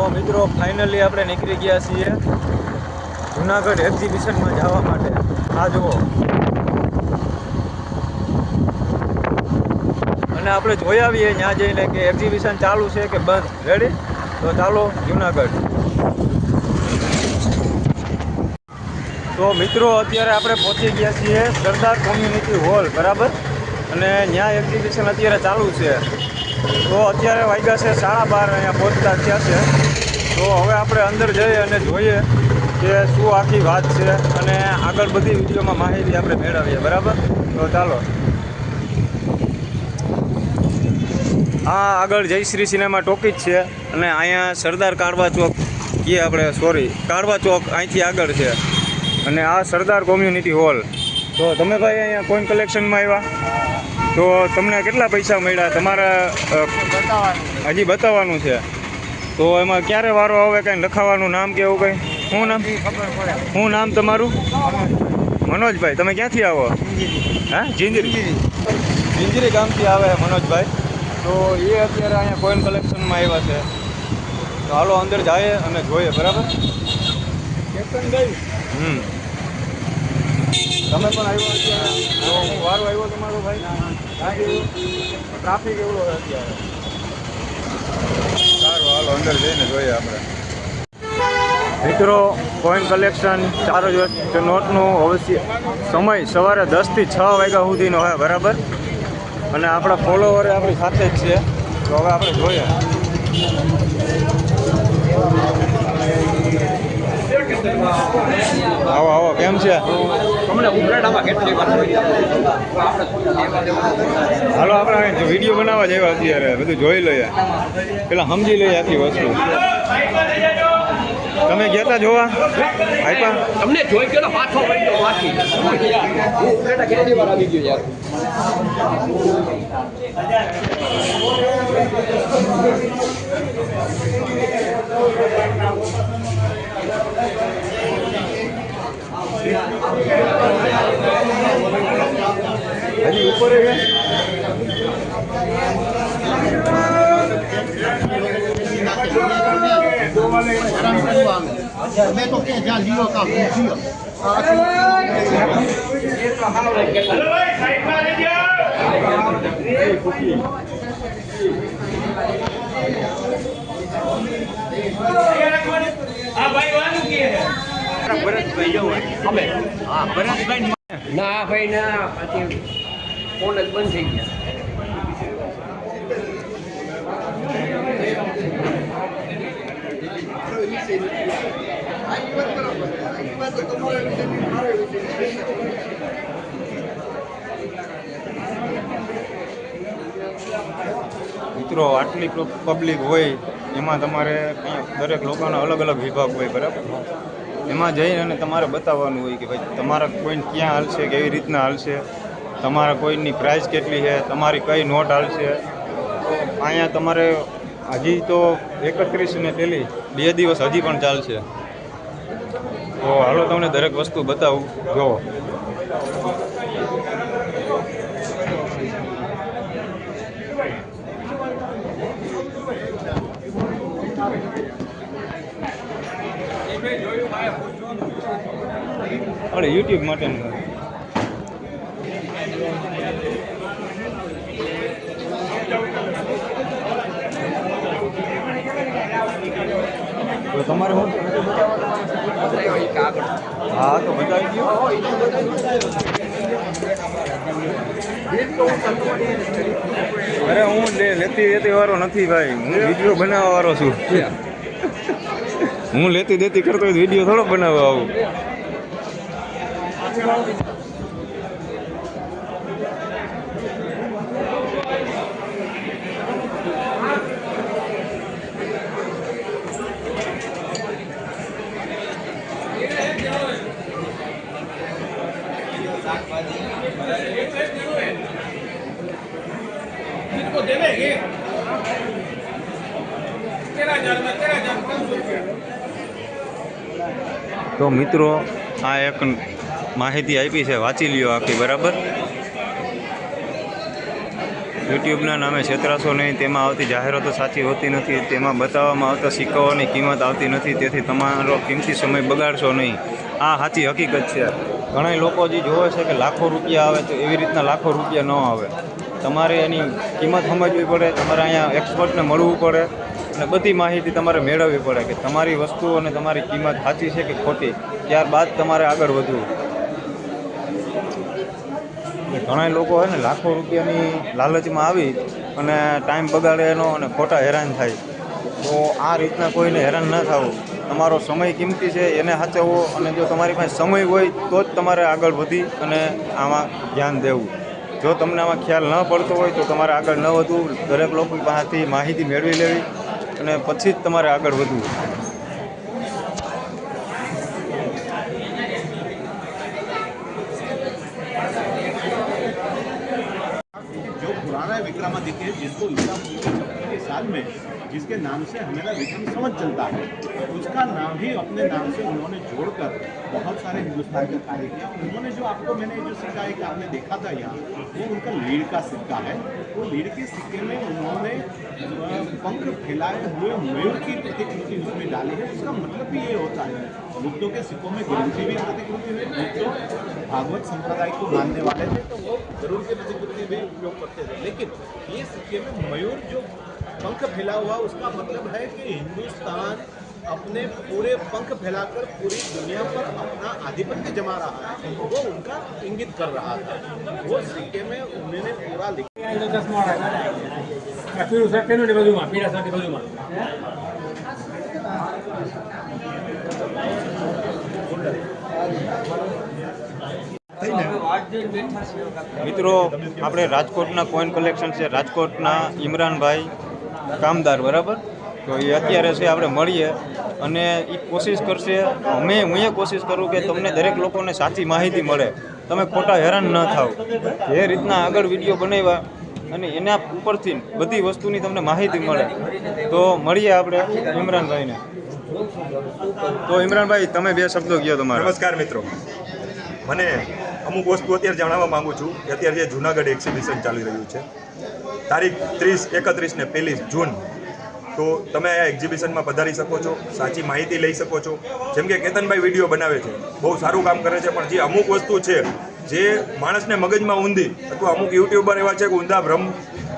તો મિત્રો ફાઇનલી આપણે નીકળી ગયા છીએ જુનાગઢ એક્ઝિબિશનમાં જવા માટે. આ જુઓ. અને આપણે જોઈ આવીએ ત્યાં જઈને કે એક્ઝિબિશન ચાલુ છે કે બંધ. રેડી તો ચાલો જુનાગઢ. તો મિત્રો, અત્યારે આપણે પહોંચી ગયા છીએ સરદાર કોમ્યુનિટી હોલ બરાબર? અને ત્યાં એક્ઝિબિશન અત્યારે ચાલુ છે. તો અત્યારે વાગ્યા છે સાડા બાર અહીંયા પહોંચતા થયા છે. તો હવે આપણે અંદર જઈએ અને જોઈએ કે શું આખી વાત છે અને આગળ બધી વિડીયોમાં માહિતી આપણે મેળવીએ બરાબર? તો ચાલો. આ આગળ જયશ્રી સિનેમા ટોકી જ છે અને અહીંયા સરદાર કાળવા ચોક એ આપણે સોરી કાળવા ચોક અહીંથી આગળ છે. અને આ સરદાર કોમ્યુનિટી હોલ તો તમે ભાઈ અહીંયા કોઈન કલેક્શનમાં આવ્યા? તો તમને કેટલા પૈસા મળ્યા? તમારા હજી બતાવવાનું છે. તો એમાં ક્યારે વારો આવે કંઈ લખાવાનું નામ કે એવું કંઈ? શું નામ? શું નામ તમારું? મનોજભાઈ તમે ક્યાંથી આવો? હા જીંજરી જીંજરી ગામથી આવે મનોજભાઈ. તો એ અત્યારે અહીંયા કોઈન કલેક્શનમાં આવ્યા છે. તો હાલો અંદર જઈએ અને જોઈએ બરાબર? હમ. તમે પણ આવ્યો વારો આવ્યો તમારો ભાઈ? ટ્રાફિક એવડો અત્યારે. હાલો અંદર જઈને જોઈએ આપણે. મિત્રો કોઈન કલેક્શન ચાર જ નોટનું અવશ્ય સમય સવારે દસથી છ વાગ્યા સુધીનો હોય બરાબર? અને આપણા ફોલોવર આપણી સાથે જ છે. તો હવે આપણે જોઈએ. આવો આવો કેમ છે? તમને ઉભરાડામાં કેટલી વાર હાલો આપણે અહીં વીડિયો જ આવ્યા અત્યારે. બધું જોઈ લઈએ. પેલા સમજી લઈએ આખી વસ્તુ. તમે ગયા તા જોવા? આપ્યા તમને જોઈ ગયો પાછો પડી ગયો પાછી. કેટલી વાર આવી ગયો યાર હજી ઉપર છે મેં તો કે જ્યાં લીઓ કામ લીઓ ના, ભાઈ ના, પછી ફોન જ બંધ થઈ ગયા. મિત્રો, આટલી પબ્લિક હોય, એમાં તમારે દરેક લોકોના અલગ અલગ વિભાગ હોય, બરાબર? એમાં જઈને અને તમારે બતાવવાનું હોય કે ભાઈ, તમારા કોઈન ક્યાં હાલશે, કેવી રીતના હાલશે, તમારા કોઈની પ્રાઇસ કેટલી છે, તમારી કઈ નોટ હાલશે? તો અહીંયા તમારે હજી તો એકત્રીસ ને પેલી, બે દિવસ હજી પણ ચાલશે. તો હાલો તમને દરેક વસ્તુ બતાવું. અરે યુટ્યુબ માટેનું. તમારે હું? હા, તો બતાવી દો. અરે હું લેતી લેતી વાળો નથી ભાઈ. હું વીડિયો બનાવવા વાળો છું. હું લેતી દેતી કરતો વીડિયો થોડો બનાવવા આવું. તો મિત્રો, આ એક માહિતી આપી છે, વાંચી લ્યો આખી, બરાબર? યુટ્યુબના નામે છેતરાશો નહીં, તેમાં આવતી જાહેરાતો સાચી હોતી નથી, તેમાં બતાવવામાં આવતા સિક્કાઓની કિંમત આવતી નથી, તેથી તમારો કિંમતી સમય બગાડશો નહીં. આ સાચી હકીકત છે. ઘણા લોકો જે જોવે છે કે લાખો રૂપિયા આવે તો એવી રીતના લાખો રૂપિયા ન આવે. તમારે એની કિંમત સમજવી પડે, તમારે અહીંયા એક્સપર્ટને મળવું પડે. અને બધી માહિતી તમારે મેળવવી પડે કે તમારી વસ્તુ અને તમારી કિંમત સાચી છે કે ખોટી, ત્યારબાદ તમારે આગળ વધવું. ઘણા લોકો હોય ને લાખો રૂપિયાની લાલચમાં આવી અને ટાઈમ બગાડે એનો અને ખોટા હેરાન થાય. તો આ રીતના કોઈને હેરાન ન થવું. તમારો સમય કિંમતી છે, એને સાચવવો અને જો તમારી પાસે સમય હોય તો જ તમારે આગળ વધી અને આમાં ધ્યાન દેવું. જો તમને આમાં ખ્યાલ ન પડતો હોય તો તમારે આગળ ન વધવું. દરેક લોકો પાસેથી માહિતી મેળવી લેવી. અને પછી જ તમારે આગળ વધવું जो पुराना विक्रमादित्य है जिसको ईसा पूर्व छप्पन के साल में, जिसके नाम से हमारा विक्रम संवत चलता है। उसका नाम ही अपने नाम से उन्होंने जोड़कर बहुत सारे हिंदुस्तान का कार्य किया। उन्होंने जो आपको मैंने जो सिक्का एक आपने देखा था यहाँ, वो उनका लीड का सिक्का है। वो लीड के सिक्के में उन्होंने पंख फैलाए हुए मयूर की प्रतिकृति उसमें डाली है। उसका मतलब भी ये होता है बुद्धों के सिक्कों में गरुड़ भी प्रतिकृति है बुद्धों भागवत संप्रदाय को मानने वाले थे। तो वो गरुड़ की प्रतिकृति भी उपयोग करते थे। लेकिन ये सिक्के में मयूर जो पंख फैला हुआ उसका मतलब है कि हिंदुस्तान अपने पूरे पंख फैलाकर पूरी दुनिया पर अपना आधिपत्य जमा रहा है वो उनका इंगित कर रहा था वो सिक्के में उन्होंने पूरा लिखा આ પીળું શર્ટ પહેર્યું ને બાજુમાં પીળા શર્ટ બાજુમાં મિત્રો આપણે રાજકોટના કોઈન કલેક્શન છે રાજકોટના ઇમરાનભાઈ કામદાર, બરાબર? તો એ અત્યારે છે, આપણે મળીએ અને એ કોશિશ કરશે. અમે, હું એ કોશિશ કરું કે તમને દરેક લોકોને સાચી માહિતી મળે. તમે ખોટા હેરાન ન થાવ જે રીતના આગળ વીડિયો બનાવ્યા અને એના ઉપરથી બધી વસ્તુની તમને માહિતી મળે. તો મળીએ આપણે, ઇમરાનભાઈને. તો ઇમરાનભાઈ, તમે બે શબ્દો કહો તમારા? નમસ્કાર મિત્રો. મને અમુક વસ્તુ અત્યારે જણાવવા માંગુ છું કે અત્યારે જે જુનાગઢ એક્ઝિબિશન ચાલી રહ્યું છે તારીખ ત્રીસ, એકત્રીસ ને પહેલી જૂન. તો તમે આ એક્ઝિબિશનમાં પધારી શકો છો, સાચી માહિતી લઈ શકો છો. જેમ કે કેતનભાઈ વીડિયો બનાવે છે, બહુ સારું કામ કરે છે, પણ જે અમુક વસ્તુ છે, જે માણસને મગજમાં ઊંધી, અથવા અમુક યુટ્યુબર એવા છે કે ઊંધા ભ્રમ,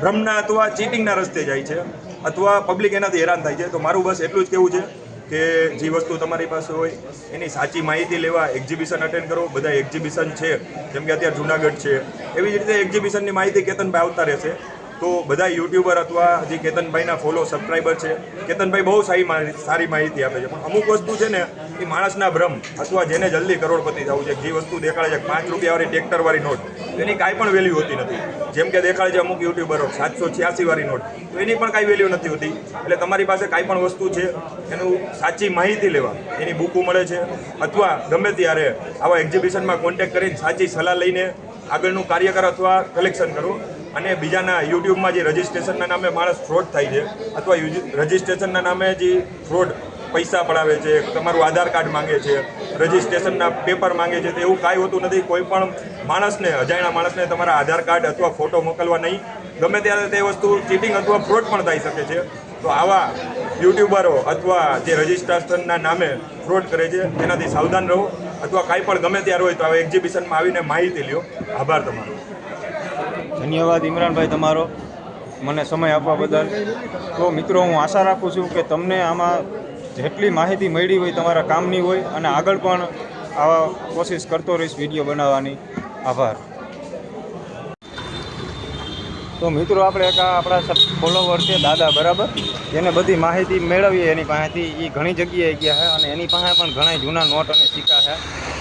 ભ્રમના અથવા ચીટિંગના રસ્તે જાય છે, અથવા પબ્લિક એનાથી હેરાન થાય છે, તો મારું બસ એટલું જ કહેવું છે કે જે વસ્તુ તમારી પાસે હોય, એની સાચી માહિતી લેવા એક્ઝિબિશન અટેન્ડ કરો બધા એક્ઝિબિશન છે. જેમ કે અત્યારે જુનાગઢ છે. એવી જ રીતે એક્ઝિબિશનની માહિતી કેતનભાઈ આવતા રહેશે. તો બધા યુટ્યુબર અથવા જે કેતનભાઈના ફોલો સબસ્ક્રાઈબર છે, કેતનભાઈ બહુ સારી સારી માહિતી આપે છે. પણ અમુક વસ્તુ છે ને, એ માણસના ભ્રમ અથવા જેને જલ્દી કરોડપતિ થવું છે, જે વસ્તુ દેખાડે છે, પાંચ રૂપિયાવાળી ટ્રેક્ટરવાળી નોટ એની કાંઈ પણ વેલ્યુ હોતી નથી. જેમ કે દેખાડે છે અમુક યુટ્યુબરો સાતસો છ્યાસી વાળી નોટ તો એની પણ કાંઈ વેલ્યુ નથી હોતી. એટલે તમારી પાસે કાંઈ પણ વસ્તુ છે, એનું સાચી માહિતી લેવા, એની બુકો મળે છે, અથવા ગમે ત્યારે આવા એક્ઝિબિશનમાં કોન્ટેક્ટ કરીને સાચી સલાહ લઈને આગળનું કાર્ય કરો અથવા કલેક્શન કરો અને બીજાના યુટ્યુબમાં જે રજિસ્ટ્રેશનના નામે માણસ ફ્રોડ થાય છે, અથવા રજિસ્ટ્રેશનના નામે જે ફ્રોડ પૈસા પડાવે છે, તમારું આધાર કાર્ડ માંગે છે, રજિસ્ટ્રેશનના પેપર માંગે છે, તો એવું કાંઈ હોતું નથી. કોઈ પણ માણસને, અજાણ્યા માણસને તમારા આધાર કાર્ડ અથવા ફોટો મોકલવા નહીં. ગમે ત્યારે તે વસ્તુ ચીટિંગ અથવા ફ્રોડ પણ થઈ શકે છે. તો આવા યુટ્યુબરો અથવા જે રજિસ્ટ્રેશનના નામે ફ્રોડ કરે છે તેનાથી સાવધાન રહો. અથવા કાંઈ પણ ગમે ત્યારે હોય તો આવા એક્ઝિબિશનમાં આવીને માહિતી લ્યો. આભાર તમારો. ધન્યવાદ ઇમરાનભાઈ તમારો મને સમય આપવા બદલ. તો મિત્રો, હું આશા રાખું છું કે તમને આમાં જેટલી માહિતી મળી હોય, તમારા કામની હોય, અને આગળ પણ આવા કોશિશ કરતો રહીશ વીડિયો બનાવવાની. આભાર. તો મિત્રો, આપણે એક આપણા ફોલોવર છે દાદા, બરાબર? એને બધી માહિતી મેળવીએ, એની પાસેથી એ ઘણી જગ્યાએ ગયા છે, અને એની પાસે પણ ઘણા જૂના નોટ અને સિક્કા છે.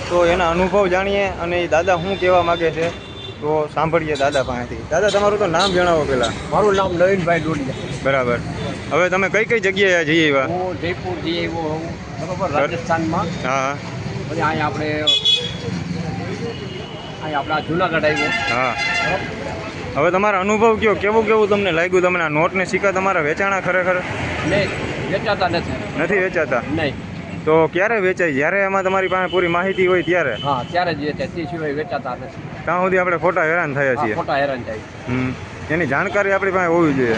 તો એના અનુભવ જાણીએ, અને એ દાદા શું કહેવા માગે છે? તો સાંભળીએ દાદા પાસેથી. દાદા તમારું તો નામ જણાવો પહેલાં. મારું નામ નવીનભાઈ ડોડિયા. બરાબર. હવે તમે કઈ કઈ જગ્યાએ જઈએ આવ્યા? હું જયપુર જઈ આવ્યો હું બરાબર રાજસ્થાનમાં. હા. પછી અહીંયા આપણે અહીંયા આપણા જુનાગઢ આવ્યો. હા. હવે તમારો અનુભવ કયો? કેવું કેવું તમને લાગ્યું? તમને આ નોટ ને સિક્કા તમારા વેચાણા ખરેખર? નહીં વેચાતા નથી. નથી વેચાતા? નહીં. તો ક્યારે વેચાય? જ્યારે એમાં તમારી પાસે પૂરી માહિતી હોય ત્યારે? હા ત્યારે જ વેચાય. તે સિવાય વેચાતા નથી. ત્યાં સુધી આપણે ખોટા હેરાન થયા છીએ. ખોટા હેરાન થાય એની જાણકારી આપણી પાસે હોવી જોઈએ.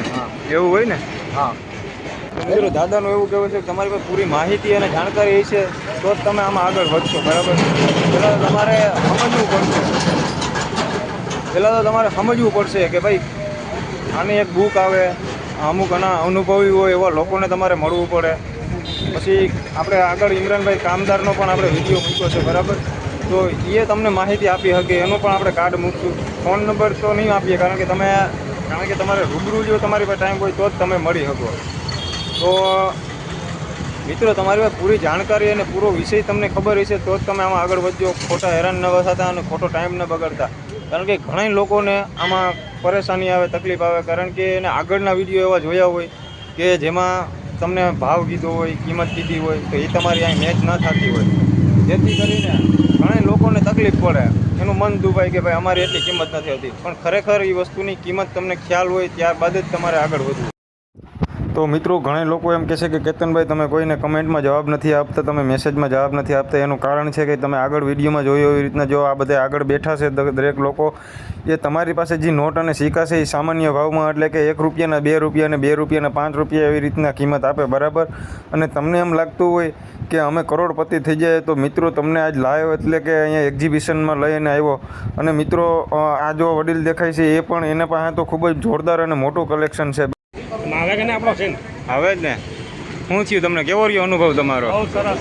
એવું હોય ને? હા. મિત્રો દાદાનું એવું કહેવું છે કે તમારી પાસે પૂરી માહિતી અને જાણકારી છે તો જ તમે આમાં આગળ વધશો બરાબર? પહેલાં તમારે સમજવું પડશે. પહેલાં તો તમારે સમજવું પડશે કે ભાઈ આની એક બુક આવે અમુક આના અનુભવી હોય એવા લોકોને તમારે મળવું પડે. પછી આપણે આગળ ઇમરાનભાઈ કામદારનો પણ આપણે વીડિયો મૂક્યો છે બરાબર? તો એ તમને માહિતી આપી શકે એનું પણ આપણે કાર્ડ મૂકશું. ફોન નંબર તો નહીં આપીએ, કારણ કે તમે કારણ કે તમારે રૂબરૂ જો તમારી પાસે ટાઈમ હોય તો જ તમે મળી શકો. તો, મિત્રો, તમારી પાસે પૂરી જાણકારી અને પૂરો વિષય તમને ખબર હશે, તો જ તમે આમાં આગળ વધજો. ખોટા હેરાન ન થતા અને ખોટો ટાઈમ ન બગડતા. કારણ કે ઘણા લોકોને આમાં પરેશાની આવે, તકલીફ આવે, કારણ કે એને આગળના વીડિયો એવા જોયા હોય કે જેમાં તમને ભાવ કીધો હોય, કિંમત કીધી હોય, તો એ તમારી અહીં મેચ ન થતી હોય. જેથી કરીને ઘણા લોકોને તકલીફ પડે. એનું મન દુભાય કે ભાઈ અમારી એટલી કિંમત નથી હોતી. પણ ખરેખર એ વસ્તુની કિંમત તમને ખ્યાલ હોય ત્યારબાદ જ તમારે આગળ વધવું. તો મિત્રો, ઘણા લોકો એમ કહેશે કે, કેતનભાઈ, તમે કોઈને કમેન્ટમાં જવાબ નથી આપતા, તમે મેસેજમાં જવાબ નથી આપતા. એનું કારણ છે કે તમે આગળ વિડીયોમાં જોયું એવી રીતના જો આ બધા આગળ બેઠા છે દરેક લોકો, એ તમારી પાસે જે નોટ અને સિક્કા છે, એ સામાન્ય ભાવમાં, એટલે કે એક રૂપિયાના, બે રૂપિયા અને બે રૂપિયાના, પાંચ રૂપિયા એવી રીતના કિંમત આપે, બરાબર? અને તમને એમ લાગતું હોય કે અમે કરોડપતિ થઈ જાય તો મિત્રો, તમને આજ લાવ્યો એટલે કે અહીંયા એક્ઝિબિશનમાં લઈને આવ્યો. અને મિત્રો આ જો વડીલ દેખાય છે, એ પણ એના પાસે તો ખૂબ જ જોરદાર અને મોટું કલેક્શન છે. કે આપણો છે ને. હવે જ ને. હું થયું તમને? કેવો રહ્યો અનુભવ તમારો? બહુ સરસ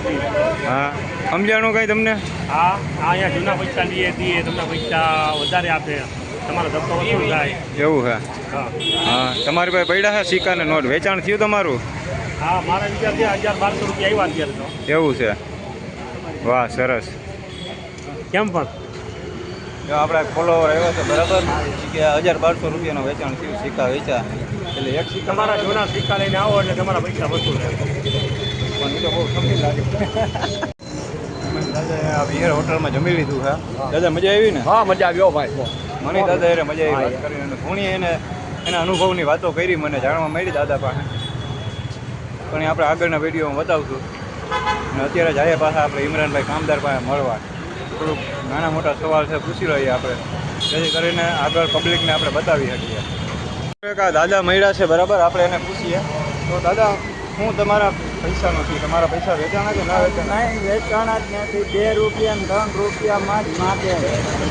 હા. સમજાણું કઈ તમને? હા આ અહીંયા જૂના પૈસા લઈએ દઈએ તમને પૈસા વધારે આપે. તમારો ધક્કો વસૂલ થાય. એવું છે હા. હા. તમારી પાસે પડ્યા છે સિક્કા ને નોટ? વેચાણ થયું તમારું? હા મારા વિચારથી હજાર બારસો રૂપિયા આવ્યા અત્યારે તો. એવું છે. વાહ સરસ. કેમ પણ? જો આપણે ફોલોવર આવ્યો છે બરાબર. કે હજાર બારસો રૂપિયાનું વેચાણ થયું સિક્કા વેચા એટલે એક સિક્કા તમારા જૂના સિક્કા લઈને આવો એટલે તમારા પૈસા વસૂલ થાય. પણ તો બહુ સમજી લાગે. દાદા આ હોટલમાં જમી લીધું હા? દાદા મજા આવી ને? હા મજા આવ્યો ભાઈ. મને દાદા એને મજા આવી વાત કરીને અને ઘણી એને એના અનુભવની વાતો કરી મને જાણવા મળી દાદા પાસે. પણ એ આપણે આગળના વિડીયોમાં બતાવશું. અને અત્યારે જાય પાછા આપણે ઇમરાનભાઈ કામદાર પાસે મળવા. થોડુંક નાના મોટા સવાલ છે પૂછી લઈએ આપણે. જેથી કરીને આગળ પબ્લિકને આપણે બતાવી શકીએ. દાદા મળ્યા છે બરાબર? આપણે એને પૂછીએ. તો દાદા હું તમારા પૈસા નથી તમારા પૈસા વેચાણા કે ના વેચાણા? નહીં વેચાણ જ નથી. બે રૂપિયા ને ત્રણ રૂપિયામાં જ માગે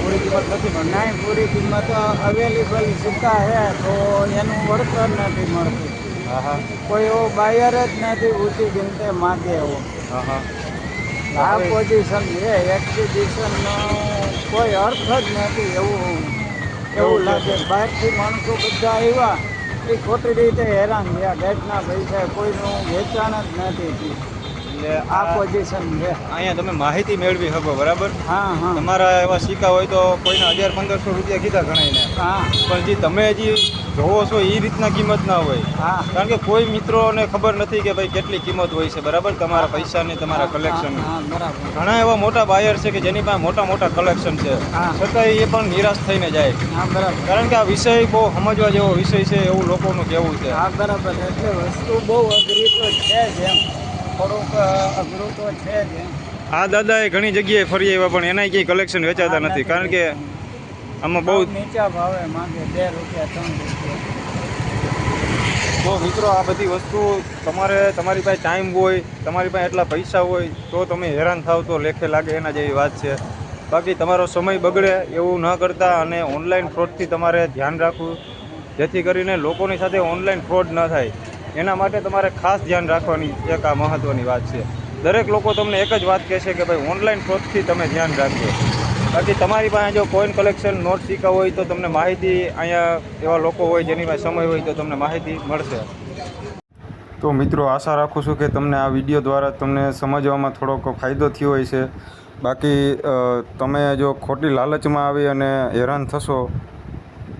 પૂરી કિંમત નથી પણ નહીં પૂરી કિંમત અવેલેબલ સિક્કા છે તો એનું વળતર નથી મળતું. હા હા. કોઈ એવો બાયર જ નથી ઊંચી કિંમતે માગે એવો. હા હા. આ પોઝિશન છે એક્ઝિબિશનનો કોઈ અર્થ જ નથી એવું એવું લાગે. બહારથી માણસો બધા આવ્યા. એ ખોટી રીતે હેરાન થયા. ગેટના પૈસા કોઈનું વેચાણ જ નથી. એટલે આ પોઝિશન છે. અહીંયા તમે માહિતી મેળવી શકો બરાબર? હા હા. તમારા એવા સિક્કા હોય તો કોઈને હજાર પંદરસો રૂપિયા કીધા ગણાઈને હા. પણ જે તમે હજી જોવો છો એ રીતના કિંમત ના હોય. હા. કારણ કે કોઈ મિત્રોને ખબર નથી કે ભાઈ કેટલી કિંમત હોય છે બરાબર? તમારા પૈસાની તમારા કલેક્શન ઘણા એવા મોટા બાયર છે કે જેની પાસે મોટા મોટા કલેક્શન છે. હા. છતાંય એ પણ નિરાશ થઈને જાય. કારણ કે આ વિષય બહુ સમજવા જેવો વિષય છે એવું લોકોનું કહેવું છે. હા બરાબર. એટલે વસ્તુ બહુ અઘરી તો છે જ એમ. થોડુંક અઘરું તો છે જ. હા દાદા દાદાએ ઘણી જગ્યાએ ફરી આવ્યા પણ એનાય ક્યાંય કલેક્શન વેચાતા નથી. કારણ કે આમાં બહુ બહુ નીચા ભાવે માંગે બે રૂપિયા ત્રણ રૂપિયા. તો મિત્રો આ બધી વસ્તુ તમારે તમારી પાસે ટાઈમ હોય તમારી પાસે એટલા પૈસા હોય તો તમે હેરાન થાવ તો લેખે લાગે એના જેવી વાત છે. બાકી તમારો સમય બગડે એવું ન કરતા અને ઓનલાઈન ફ્રોડથી તમારે ધ્યાન રાખવું જેથી કરીને લોકોની સાથે ઓનલાઈન ફ્રોડ ન થાય. એના માટે તમારે ખાસ ધ્યાન રાખવાની એક આ મહત્ત્વની વાત છે. દરેક લોકો તમને એક જ વાત કહેશે કે ભાઈ ઓનલાઈન ફ્રોડથી તમે ધ્યાન રાખજો. બાકી તમારી પાસે જો કોઈન કલેક્શન નોટ સિક્કા હોય તો તમને માહિતી અહીંયા એવા લોકો હોય જેની પાસે સમય હોય તો તમને માહિતી મળશે. તો મિત્રો આશા રાખું છું કે તમને આ વીડિયો દ્વારા તમને સમજવામાં થોડોક ફાયદો થયો હોય છે બાકી તમે જો ખોટી લાલચમાં આવી અને હેરાન થશો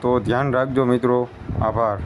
તો ધ્યાન રાખજો મિત્રો. આભાર.